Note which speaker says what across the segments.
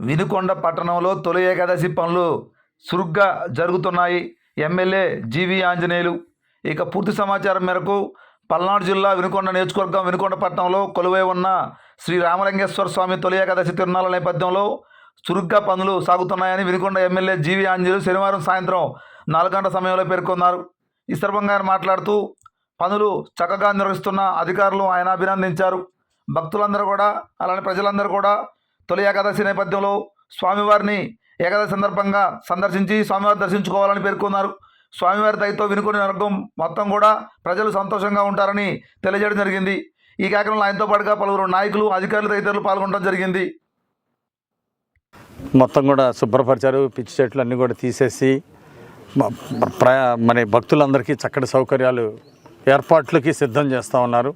Speaker 1: వినుకొండ పట్టణంలో తొలి ఏకాదశి పనులు చురుగ్గా జరుగుతున్నాయి. MLA G V Anjaneyulu. ఇక పూర్తి సమాచారం మేరకు పల్నాడు జిల్లా వినుకొండ నియోజకవర్గం వినుకొండ పట్టణంలో కొలువై ఉన్న శ్రీ రామలింగేశ్వర స్వామి తొలి ఏకాదశి తిరునాళ్ళ నేపథ్యంలో చురుగ్గా పనులు సాగుతున్నాయని వినుకొండ ఎమ్మెల్యే జీవి ఆంజనేయులు శనివారం సాయంత్రం నాలుగు గంటల సమయంలో పేర్కొన్నారు. ఈ సందర్భంగా ఆయన మాట్లాడుతూ పనులు చక్కగా నిర్వహిస్తున్న అధికారులు ఆయన అభినందించారు. భక్తులందరూ కూడా అలానే ప్రజలందరూ కూడా తొలి ఏకాదశి నేపథ్యంలో స్వామివారిని ఏకాదశి సందర్భంగా సందర్శించి స్వామివారిని దర్శించుకోవాలని పేర్కొన్నారు. స్వామివారి దయతో వినుకుని వర్గం మొత్తం కూడా ప్రజలు సంతోషంగా ఉంటారని తెలియజేయడం జరిగింది. ఈ కార్యక్రమంలో ఆయనతో పాటుగా పలువురు నాయకులు అధికారులు తదితరులు పాల్గొనడం జరిగింది.
Speaker 2: మొత్తం కూడా శుభ్రపరిచారు. పిచ్చి చెట్లు అన్నీ కూడా తీసేసి ప్రయా మరి భక్తులందరికీ చక్కటి సౌకర్యాలు ఏర్పాట్లకి సిద్ధం చేస్తూ ఉన్నారు.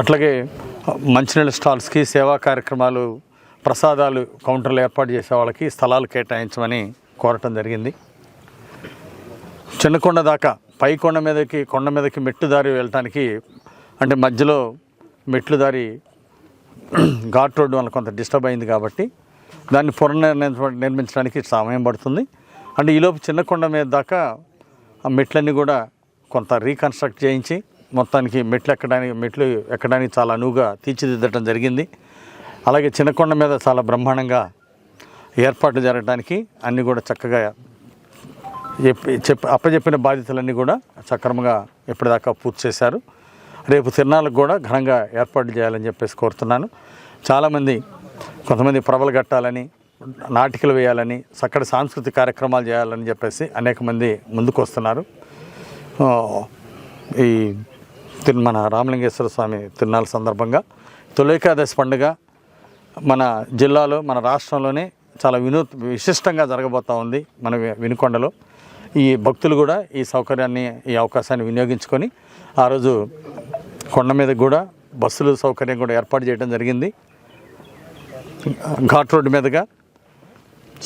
Speaker 2: అట్లాగే మంచినీళ్ళ స్టాల్స్కి సేవా కార్యక్రమాలు ప్రసాదాలు కౌంటర్లు ఏర్పాటు చేసే వాళ్ళకి స్థలాలు కేటాయించమని కోరటం జరిగింది. చిన్న కొండ దాకా పై కొండ మీదకి కొండ మీదకి మెట్టు దారి వెళ్ళటానికి అంటే మధ్యలో మెట్లు దారి ఘాట్ రోడ్డు వల్ల కొంత డిస్టర్బ్ అయింది కాబట్టి దాన్ని పునర్నిర్మించ నిర్మించడానికి సమయం పడుతుంది. అంటే ఈలోపు చిన్న కొండ మీద దాకా ఆ మెట్లన్నీ కూడా కొంత రీకన్స్ట్రక్ట్ చేయించి మొత్తానికి మెట్లు ఎక్కడానికి మెట్లు ఎక్కడానికి చాలా అనువుగా తీర్చిదిద్దడం జరిగింది. అలాగే చిన్న కొండ మీద చాలా బ్రహ్మాండంగా ఏర్పాట్లు జరగడానికి అన్నీ కూడా చక్కగా చెప్పి చెప్పి అప్పచెప్పిన బాధ్యతలన్నీ కూడా సక్రమంగా ఎప్పటిదాకా పూర్తి చేశారు. రేపు తిరునాళ్ళకు కూడా ఘనంగా ఏర్పాటు చేయాలని చెప్పేసి కోరుతున్నాను. చాలామంది కొంతమంది ప్రభలు కట్టాలని నాటికలు వేయాలని చక్కటి సాంస్కృతిక కార్యక్రమాలు చేయాలని చెప్పేసి అనేక మంది ముందుకు వస్తున్నారు. ఈ తిరు మన రామలింగేశ్వర స్వామి తిరునాళ్ళ సందర్భంగా తొలైకాదశి పండుగ మన జిల్లాలో మన రాష్ట్రంలోనే చాలా వినూ విశిష్టంగా జరగబోతూ ఉంది మన వినుకొండలో. ఈ భక్తులు కూడా ఈ సౌకర్యాన్ని ఈ అవకాశాన్ని వినియోగించుకొని ఆ రోజు కొండ మీద కూడా బస్సులు సౌకర్యం కూడా ఏర్పాటు చేయడం జరిగింది. ఘాట్ రోడ్డు మీదుగా.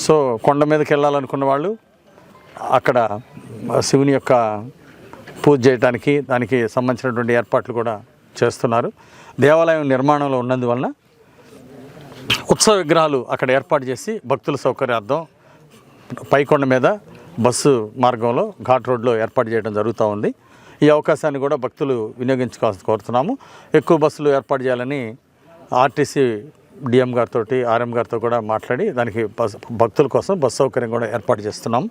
Speaker 2: సో కొండ మీదకి వెళ్ళాలనుకున్న వాళ్ళు అక్కడ శివుని యొక్క పూజ చేయడానికి దానికి సంబంధించినటువంటి ఏర్పాట్లు కూడా చేస్తున్నారు. దేవాలయం నిర్మాణంలో ఉన్నందువలన ఉత్సవ విగ్రహాలు అక్కడ ఏర్పాటు చేసి భక్తుల సౌకర్యార్థం పైకొండ మీద బస్సు మార్గంలో ఘాట్ రోడ్లో ఏర్పాటు చేయడం జరుగుతూ ఉంది. ఈ అవకాశాన్ని కూడా భక్తులు వినియోగించుకోవాల్సి కోరుతున్నాము. ఎక్కువ బస్సులు ఏర్పాటు చేయాలని ఆర్టీసీ డిఎం గారితో ఆర్ఎం గారితో కూడా మాట్లాడి దానికి బస్ భక్తుల కోసం బస్సు సౌకర్యం కూడా ఏర్పాటు చేస్తున్నాం.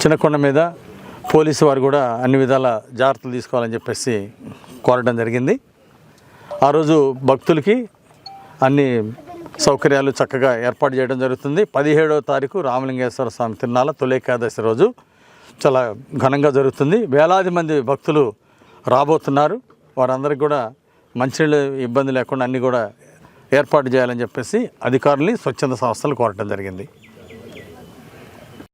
Speaker 2: చిన్నకొండ మీద పోలీసు వారు కూడా అన్ని విధాల జాగ్రత్తలు తీసుకోవాలని చెప్పేసి కోరడం జరిగింది. ఆ రోజు భక్తులకి అన్ని సౌకర్యాలు చక్కగా ఏర్పాటు చేయడం జరుగుతుంది. పదిహేడవ తారీఖు రామలింగేశ్వర స్వామి తిరునాళ్ళ తొలేకాదశి రోజు చాలా ఘనంగా జరుగుతుంది. వేలాది మంది భక్తులు రాబోతున్నారు. వారందరికీ కూడా మంచినీళ్ళు ఇబ్బంది లేకుండా అన్నీ కూడా ఏర్పాటు చేయాలని చెప్పేసి అధికారుల్ని స్వచ్ఛంద సంస్థలు కోరటం జరిగింది.